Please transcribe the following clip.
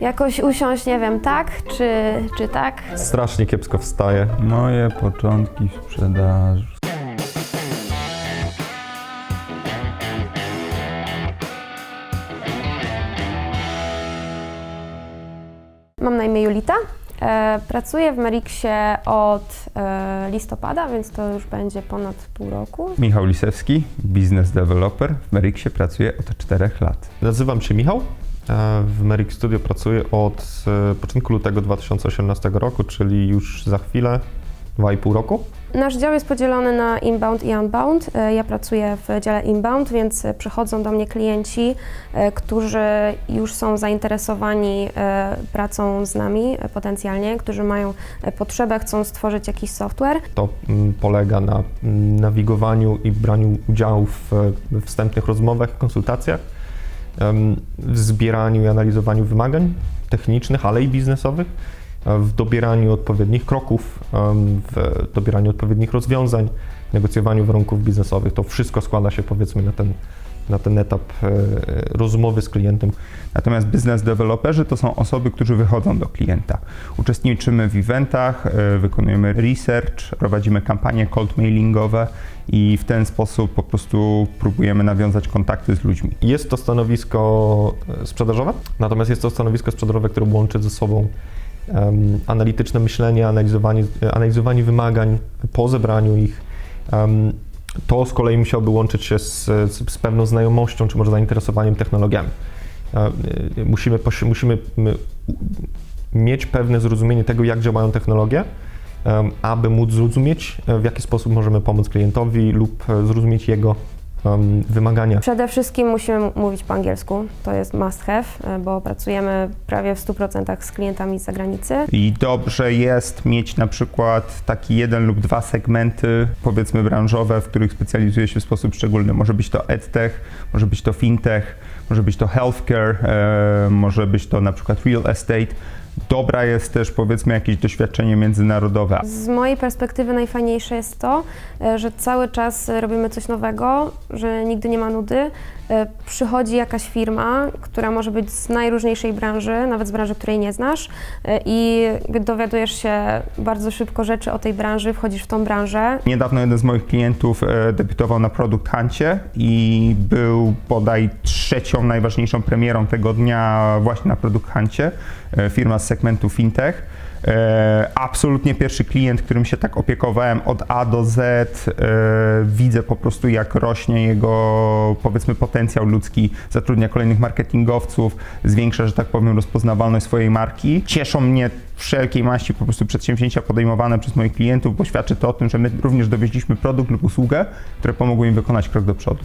Jakoś usiąść, nie wiem, tak czy, czy tak. Strasznie kiepsko wstaje. Moje początki w sprzedaży. Mam na imię Julita. E, pracuję w Meriksie od e, listopada, więc to już będzie ponad pół roku. Michał Lisewski, business developer. W Meriksie pracuję od 4 lat. Nazywam się Michał. E, W Merrick Studio pracuję od e, początku lutego 2018 roku, czyli już za chwilę, dwa i pół roku. Nasz dział jest podzielony na inbound i unbound. E, Ja pracuję w dziale inbound, więc przychodzą do mnie klienci, którzy już są zainteresowani pracą z nami potencjalnie, którzy mają potrzebę, chcą stworzyć jakiś software. To mm, polega na mm, nawigowaniu i braniu udziału w wstępnych rozmowach i konsultacjach, w zbieraniu i analizowaniu wymagań technicznych, ale i biznesowych, e, w dobieraniu odpowiednich kroków, w dobieraniu odpowiednich rozwiązań, negocjowaniu warunków biznesowych. To wszystko składa się powiedzmy na ten, na ten etap e, rozmowy z klientem, Natomiast biznes deweloperzy to są osoby, którzy wychodzą do klienta. Uczestniczymy w eventach, e, wykonujemy research, prowadzimy kampanie cold mailingowe i w ten sposób po prostu próbujemy nawiązać kontakty z ludźmi. Jest to stanowisko e, sprzedażowe, natomiast jest to stanowisko sprzedażowe, które łączy ze sobą em, analityczne myślenie, analizowanie, analizowanie wymagań po zebraniu ich. Em, to z kolei musiałoby łączyć się z, z, z pewną znajomością, czy może zainteresowaniem technologiami. E, e, Musimy, musimy mieć pewne zrozumienie tego, jak działają technologie, aby móc zrozumieć, e, w jaki sposób możemy pomóc klientowi lub zrozumieć jego em, wymagania. Przede wszystkim musimy mówić po angielsku, to jest must have, e, bo pracujemy prawie w 100% z klientami z zagranicy. I dobrze jest mieć na przykład taki jeden lub dwa segmenty, powiedzmy branżowe, w których specjalizuje się w sposób szczególny. Może być to edtech, może być to fintech, może być to healthcare, e, może być to na przykład real estate. Dobra jest też powiedzmy jakieś doświadczenie międzynarodowe. Z mojej perspektywy najfajniejsze jest to, e, że cały czas robimy coś nowego, że nigdy nie ma nudy. E, Przychodzi jakaś firma, która może być z najróżniejszej branży, nawet z branży, której nie znasz i dowiadujesz się bardzo szybko rzeczy o tej branży, wchodzisz w tą branżę. Niedawno jeden z moich klientów debiutował na Product Huncie i był bodaj trzecią najważniejszą premierą tego dnia właśnie na Product e, firma z segmentu fintech. E, absolutnie pierwszy klient, którym się tak opiekowałem od A do Z. E, widzę po prostu, jak rośnie jego, powiedzmy, potencjał ludzki, zatrudnia kolejnych marketingowców, zwiększa, że tak powiem, rozpoznawalność swojej marki. Cieszą mnie wszelkiej maści po prostu przedsięwzięcia podejmowane przez moich klientów, bo świadczy to o tym, że my również dowieźliśmy produkt lub usługę, które pomogły im wykonać krok do przodu.